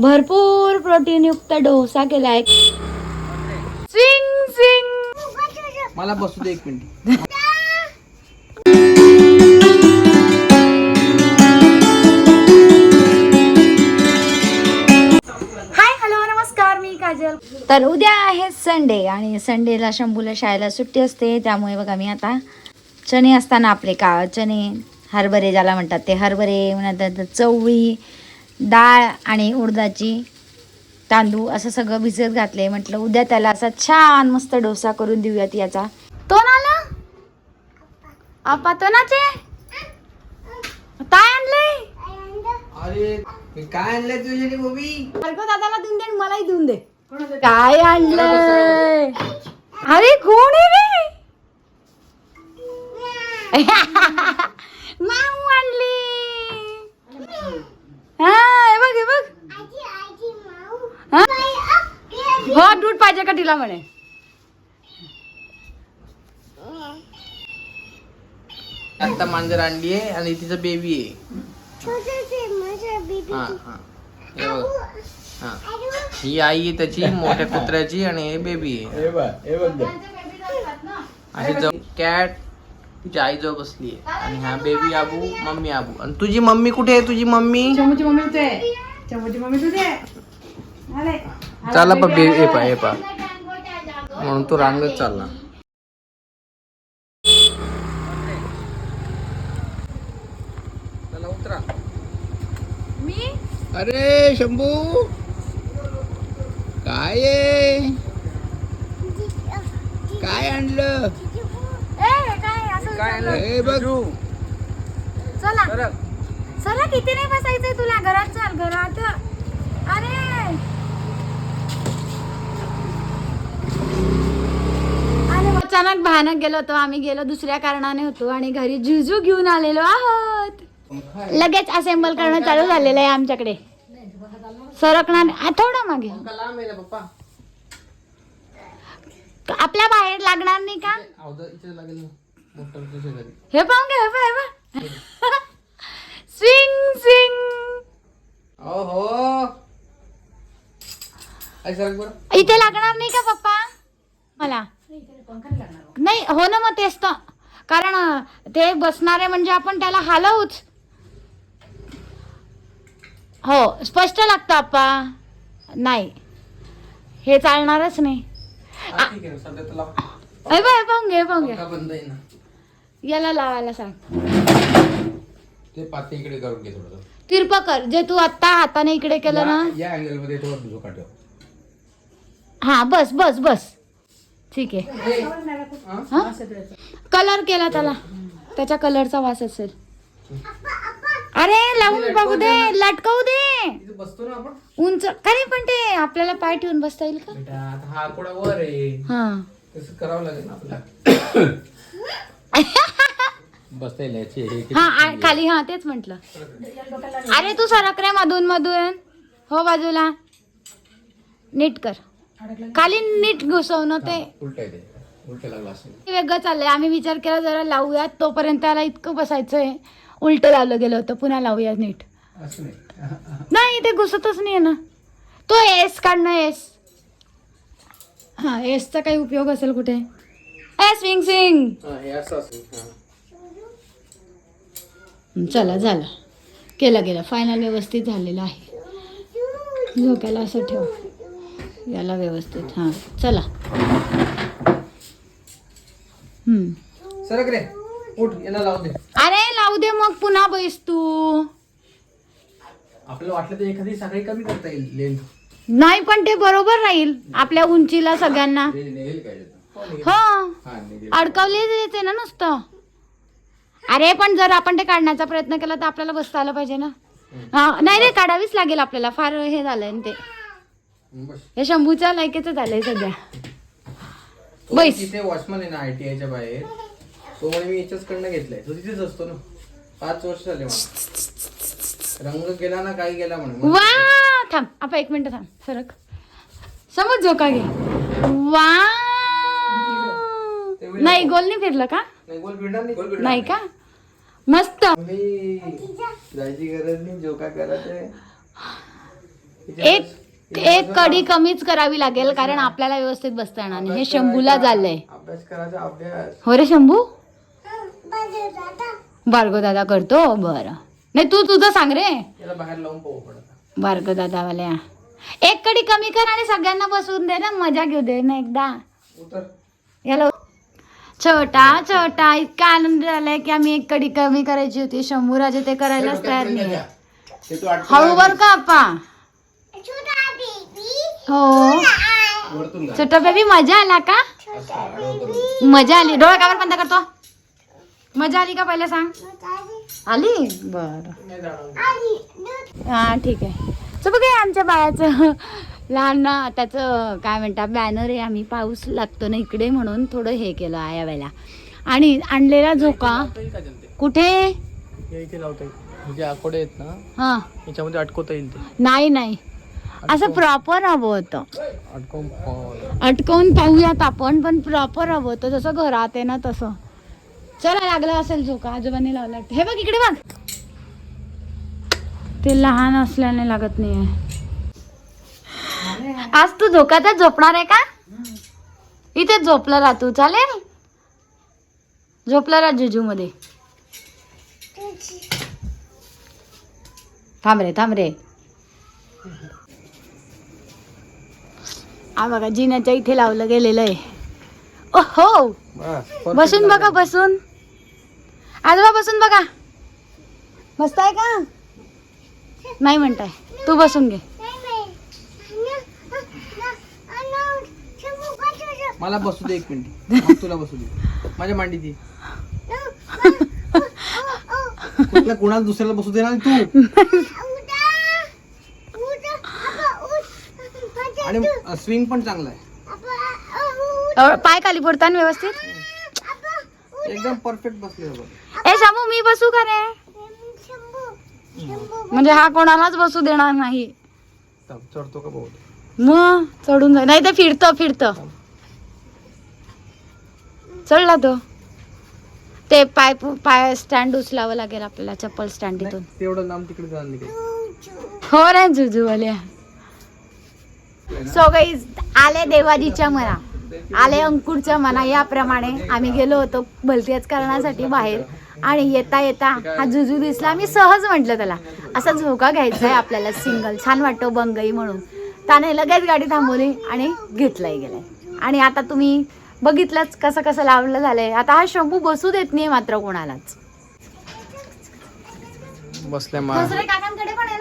भरपूर प्रोटीन युक्त डोसा केलाय. स्विंग स्विंग मला बसू दे एक मिनिट. हाय हॅलो नमस्कार मी काजल. तर उद्या आहे संडे आणि संडेला शंभूला शाळेला सुट्टी असते त्यामुळे बघा मी आता चणे असताना आपले का चणे हरभरे ज्याला म्हणतात ते हरभरे नंतर चवळी डाळ आणि उडदाची तांदूळ असं सगळं भिजत घातले म्हटलं उद्या त्याला असा छान मस्त डोसा करून देऊयात याचा. तो नाला आपा तो नाचे काय आणलंय? मी काय आणलंय तुझ्यासाठी बबी? दादाला देऊन दे आणि मलाही देऊन दे. काय आणलंय? अरे कोण आहे रे माऊ आणली हा हे बघ हे बघ हा? हो दूध पाहिजे का तिला म्हणे? आता मांजर आणली आहे आणि तिचं बेबी आहे. हा हा. हे बघ. हा. ही आई आहे त्याची मोठ्या कुत्र्याची आणि हे बेबी आहे. जवळ कॅट तिच्या आई जवळ बसली आहे. आणि हा बेबी आबू मम्मी आबू. आणि तुझी मम्मी कुठे आहे? तुझी मम्मी? चमूची मम्मी तुझे चमूची मम्मी चला पा बे हे पा हे पा. म्हणून तो रांगत चालला. चला उतरा. मी? अरे शंभू. काय? काय आणलं? ए काय असं काय आणलं हे बघ. चला. चला किती नाही बसायचंय तुला? घरात चाल घरात. अरे अरे अचानक भयानक गेलो होतो. आम्ही गेलो दुसऱ्या कारणाने होतो आणि घरी जुजू घेऊन आलेलो आहोत. लगेच असेंबल करणं चालू झालेलं आहे आमच्याकडे. सरकणार थोडं मागे. आपल्या बाहेर लागणार नाही का. हे पाहून घे हे हे. Swing swing. इथे लागणार नाही का पप्पा? मला. नाही हो ना मग तेच तर. कारण ते बसणारे म्हणजे आपण त्याला हलवूच. हो स्पष्ट लागतं आप्पा. नाही. हे चालणारच नाही. ठीक आहे सध्या तुला बघ पाहून घे पाहून घे. पंखा बंद आहे ना. याला लावायला सांग. ते पाते इकडे करून घे थोडं. तिरपा कर. जे तू आत्ता हाताने इकडे केलं ना. या अँगलमध्ये थोडं हा बस बस बस. ठीक आहे. हा? कलर केला त्याला. त्याच्या कलरचा वास असेल. अरे लावून बघू दे लटकवू दे. बसतो ना आपण. उंच. काही पण ते आपल्याला पाय ठेवून बसता येईल का? बेटा आता हा आकोडा वर आहे. हा. तसं करावं लागेल ना आपल्याला. बसता येईल याची. हे किती हा आ- खाली हा तेच म्हंटल. अरे तू सरक रे मधून मधून. हो बाजूला. नीट कर. खाली नीट घुसवणं ते. उलट ते. उलट लागला असेल वेगळं चाललंय. आम्ही विचार केला जरा लावूयात. तोपर्यंत त्याला इतकं बसायचंय. उलट लावलं गेलं होतं. पुन्हा लावूया नीट. असं नाही. नाही ते घुसतच नाही ना. तो एस काढणं एस हा एसचा काही उपयोग असेल कुठे? ए स्विंग स्विंग हा, हे असं असेल हा. चला झालं. केलं गेलं फायनल व्यवस्थित झालेलं आहे. झोक्याला असं ठेव. याला व्यवस्थित हां. चला. हम्म. सरक रे उठ याला लावून दे. अरे लावू दे मग पुन्हा बैस तू. आपल्याला वाटलं तर एखादी साखळी कमी करता येईल लेंथ. नाही पण ते बरोबर राहील. आपल्या उंचीला सगळ्यांना. निघेल काय त्याचं? हो. हो. हा निघेल अडकवलेच येते ना नुसतं. अरे पण जर आपण ते काढण्याचा प्रयत्न केला तर आपल्याला बसता आलं पाहिजे ना. हा, नाही रे काढावीच लागेल आपल्याला. फार हे झालंय ना ते. हे शंभूच्या लायकीचं झालंय सध्या. बैस. तिथे वॉचमन आहे ना आय टी आयच्या बाहेर. तो म्हणे मी याच्याच कडनं घेतलाय. तो तिथेच असतो ना. पाच वर्ष झाले मला रंग गेला ना काही गेला म्हणे. मग वा! थांब आपण एक मिनिट थांब सरक. समज झोका घे. वा! नाही गोल नाही फिरलं का? नाही गोल फिरणार नाही. गोल फिरणार नाही का? मस्त. नाही. जायची गरज नाही जोका करत आहे एक एक कडी कमीच करावी लागेल कारण आपल्याला व्यवस्थित बसता येणार नाही. हे शंभूला झालंय. अभ्यास करायचा अभ्यास. हो रे शंभू? बार्गो दादा करतो? बरं. नाही तू तुझं सांग रे. याला बाहेर लावून पाहू पडत बार्गो दादावाल्या एक कडी कमी कर आणि सगळ्यांना बसवून दे ना. मजा घेऊ दे ना एकदा. उतर. याला छोटा छोटा इतका आनंद झालाय की आम्ही एक कडी कमी करायची होती. शंभूराजे ते करायलाच तयार नाही ते तू आठ हळू बर का आपा? हो. वरतून घाल. छोटा बेबी मजा आला का? मजा आली. डोळा कावर बंद करतो. मजा आली का पहिले सांग? आली? बर. हा ठीक आहे. तर बघा आमच्या बाळाचं. लहान ना त्याचं काय म्हणतात बॅनर आहे. आम्ही पाऊस लागतो ना इकडे म्हणून थोडं हे केलं आहे या वेळेला आणि आणलेला झोका. येईल का जल्दी? कुठे? इथे लावता येईल. जे आकोडे आहेत ना? हा. याच्यामध्ये अटकवता येईल ते. नाही नाही. असं प्रॉपर हवं होतं. अटकवून पाहूयात आपण पण प्रॉपर हवं होतं. जसं घरात आहे ना तसं. चला लागला असेल झोका. आजोबांनी लावला. हे बघ इकडे बघ. ते लहान असल्याने लागत नाहीये. आज तू झोकातच झोपणार आहे का? इथे झोपला राह तू. चालेल? झोपला राह जुजू मध्ये थांब रे थांब रे. हा बघा जिन्याच्या इथे लावलं गेलेलं आहे. बस, perfect बसून बघा. बसून. आजोबा बसून बघा. मस्त आहे का? नाही म्हणताय. तू बसून घे. मला बसू दे एक मिनिट. तुला बसू दे. माझ्या मांडी ती कुठल्या कोणाला दुसऱ्याला बसू दे ना तू? आणि स्विंग पण चांगला आहे. पाय खाली पडताना व्यवस्थित? एकदम परफेक्ट बसले ए शामू मी बसू का रे? म्हणजे हा कोणालाच बसू देणार नाही. चढतो का मग चढून जाय नाही ते फिरतं फिरतं. चढला तो. ते पाय पाय स्टँड उचलावं लागेल आपल्याला चप्पल स्टँड इथून. तेवढं लांब तिकडे. हो रे जुजूवाल्या. सो गाईज आले देवाजीच्या मना. आले अंकुरच्या मना. याप्रमाणे आम्ही गेलो होतो भलत्याच कारणासाठी बाहेर. आणि येता येता हा जुजू दिसला. मी सहज म्हटलं त्याला असा झोका घ्यायचा आहे आपल्याला सिंगल छान वाटतो बंगई म्हणून. त्याने लगेच गाडी थांबवली आणि घेतलाय गेलाय. आणि आता तुम्ही बघितलंच कसं कसं लावलं झालंय. आता हा शंभू बसू देत नाही मात्र कोणालाच. बसल्या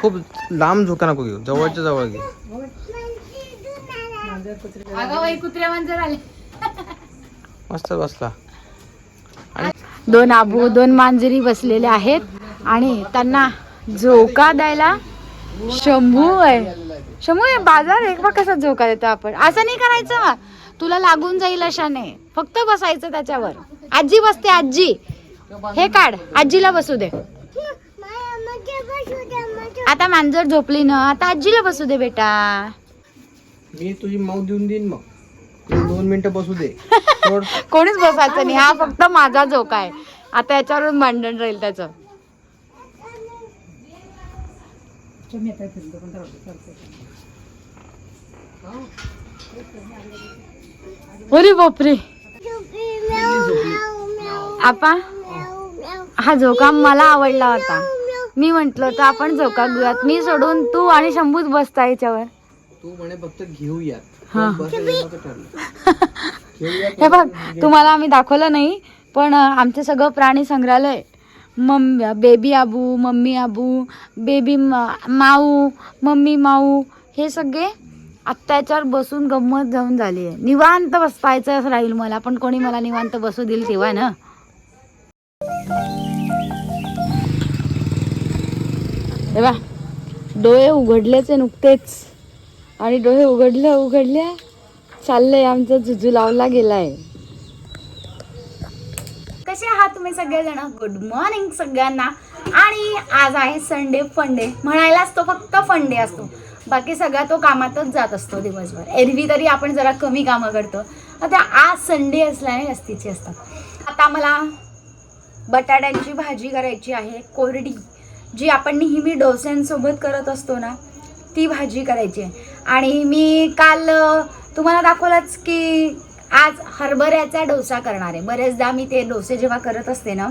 खूप लांब झोका नको घेऊ. जवळच्या जवळ घे. अगं बाई कुत्र्या मांजर आले. मस्त बसला. दोन आबू दोन मांजरी बसलेले आहेत आणि त्यांना झोका द्यायला शंभू आहे. शंभू आहे बाजार एक बघ कसा झोका देतो आपण? असं नाही करायचं. तुला लागून जाईल अशाने. फक्त बसायचं त्याच्यावर. आजी बसते आजी. हे काढ. आजीला बसू दे. आता मांजर झोपली ना आता आजीला बसू दे बेटा. मी तुझी माऊ देऊन देईन मग. तू दोन मिनिटं बसू दे. सोड. कोणीच बसायचं नाही. हा फक्त माझा झोका आहे. आता याच्यावरून भांडण राहील त्याचं. अरे बापरे. आपा हा झोका मला आवडला होता. मी म्हंटल होतं आपण झोका घेऊयात. मी सोडून तू आणि शंभूच बसता याच्यावर. तू म्हणे फक्त घेऊयात. हा. ठरलं. घेऊयात हे बघ तुम्हाला आम्ही दाखवलं नाही पण आमचं सगळं प्राणी संग्रहालय. मम बेबी आबू मम्मी आबू बेबी मा- माऊ मम्मी माऊ हे सगळे आत्ता याच्यावर बसून गंमत जाऊन झाली आहे. निवांत बसवायचं राहील मला पण कोणी मला निवांत बसू देईल तेव्हा ना. हे बा डोळे उघडलेच आहे नुकतेच. आणि डोळे उघडल्या उघडल्या चाललंय आमचा जुजू लावला गेलाय. कसे आहात तुम्ही सगळेजण? गुड मॉर्निंग सगळ्यांना. आणि आज आहे संडे फंडे म्हणायलाच तो फक्त फंडे असतो. बाकी सगळा तो कामातच जात असतो दिवसभर. एरवी तरी आपण जरा कमी कामं करतो. आता आज संडे असल्याने जास्तीची असतात. आता मला बटाट्यांची भाजी करायची आहे कोरडी जी आपण नेहमी डोस्यांसोबत करत असतो ना ती भाजी करायची आहे. आणि मी काल तुम्हाला दाखवलंच की आज हरभऱ्याचा डोसा करणार आहे. बरेचदा मी ते डोसे जेव्हा करत असते ना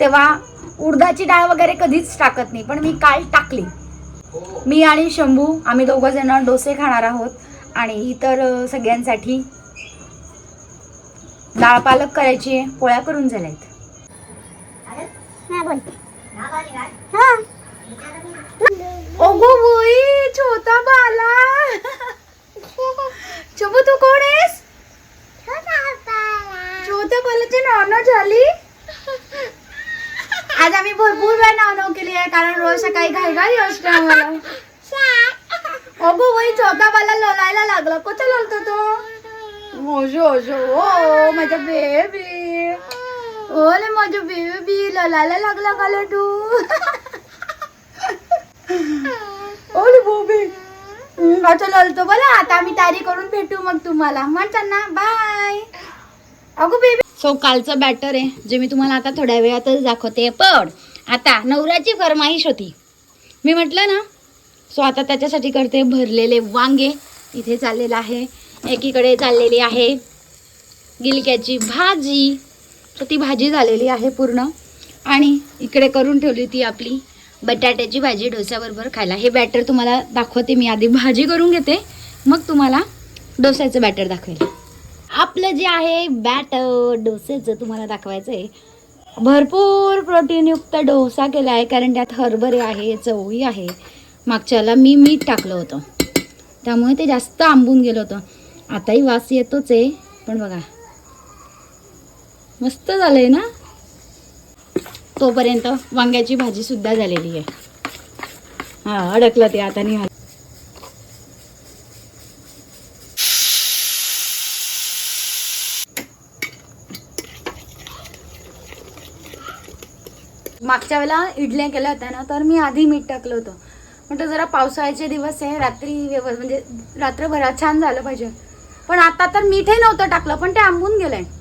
तेव्हा उडदाची डाळ वगैरे कधीच टाकत नाही पण मी काल टाकली. मी आणि शंभू आम्ही दोघं जण डोसे खाणार आहोत. आणि इतर सगळ्यांसाठी डाळ पालक करायची आहे. पोळ्या करून झाल्यात. ओगो बोई छोटा बाला शंभू तू कोण आहेस छोट्या बालाची नाव झाली आज आम्ही भरपूर वेळ नाव नाव केली आहे कारण रोज सकाळी घाई घाई असते आम्हाला अगो बाई छोटा बाला लोलायला लागला कुठं लोलतो तो मोजो ओजो ओ माझा बेबी ओले माझं बेबी लोलायला लागला का रे तू ओले बोबी. अच्छा लोलतो बोला आता आम्ही तयारी करून भेटू मग तुम्हाला. म्हणताना बाय अगो बेबी सो कालचं बॅटर आहे जे मी तुम्हाला आता थोड्या वेळातच दाखवते. पण आता नवऱ्याची फरमाईश होती. मी म्हटलं ना सो आता त्याच्यासाठी करते भरलेले वांगे. इथे चाललेलं आहे. एकीकडे चाललेली आहे गिलक्याची भाजी. तर ती भाजी झालेली आहे पूर्ण. आणि इकडे करून ठेवली ती आपली बटाट्याची भाजी डोस्याबरोबर खायला. हे बॅटर तुम्हाला दाखवते मी आधी भाजी करून घेते. मग तुम्हाला डोस्याचं बॅटर दाखवेल. आपलं जे आहे बॅटर डोसेचं तुम्हाला दाखवायचं आहे. भरपूर प्रोटीनयुक्त डोसा केला आहे कारण त्यात हरभरे आहे चवळी आहे. मागच्याला मी मीठ टाकलं होतं. त्यामुळे ते जास्त आंबून गेलं होतं. आताही वास येतोच आहे पण बघा. मस्त झालं आहे ना? तोपर्यंत वांग्याची भाजी सुद्धा झालेली आहे. हा अडकलं ते आता निघाल. मागच्या वेळेला इडल्या केल्या होत्या ना तर मी आधी मीठ टाकलं होतं. म्हटलं जरा पावसाळ्याचे दिवस आहे रात्री म्हणजे रात्रभरात छान झालं पाहिजे. पण आता तर मीठही नव्हतं टाकलं पण ते आंबून गेलंय. आहे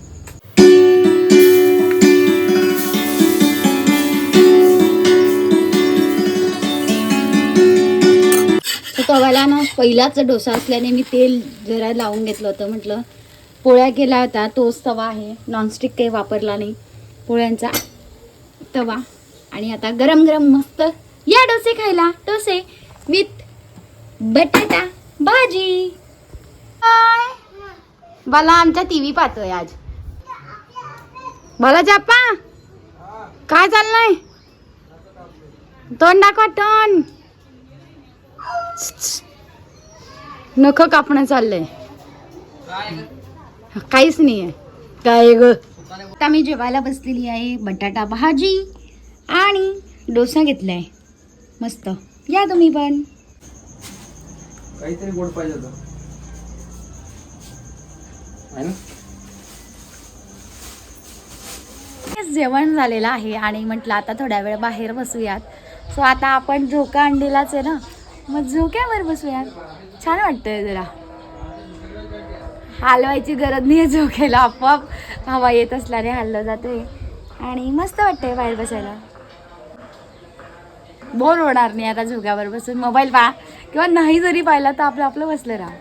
तवाला ना पहिलाच डोसा असल्याने मी तेल जरा लावून घेतलं होतं. म्हटलं पोळ्या केला होता तोच तवा आहे. नॉनस्टिक काही वापरला नाही. पोळ्यांचा तवा. आणि आता गरम गरम मस्त या डोसे खायला. डोसे विथ बटाटा भाजी. बाला आमच्या टी व्ही पाहतोय आज. मला जापा. काय चाललंय? तोंड दाखवा तोंड. नख कापणं चाललंय. काहीच नाहीये. काय ग? आता मी जेवायला बसलेली आहे बटाटा भाजी आणि डोसा घेतलाय. मस्त. या तुम्ही पण. काहीतरी गोड पाहिजे होतं. आहे जेवण झालेलं आहे आणि म्हटलं आता थोड्या वेळ बाहेर बसूयात. सो आता आपण झोका अंडीलाच आहे ना? मग झोक्यावर बसूयात छान वाटतंय जरा. हलवायची गरज नाही आहे झोक्याला आपोआप हवा येत असल्याने हललं जाते आणि मस्त वाटतंय बाहेर बसायला. बोर होणार नाही आता झोक्यावर बसून. मोबाईल पहा. किंवा नाही जरी पाहिला तर आपलं आपलं बसलं राहा.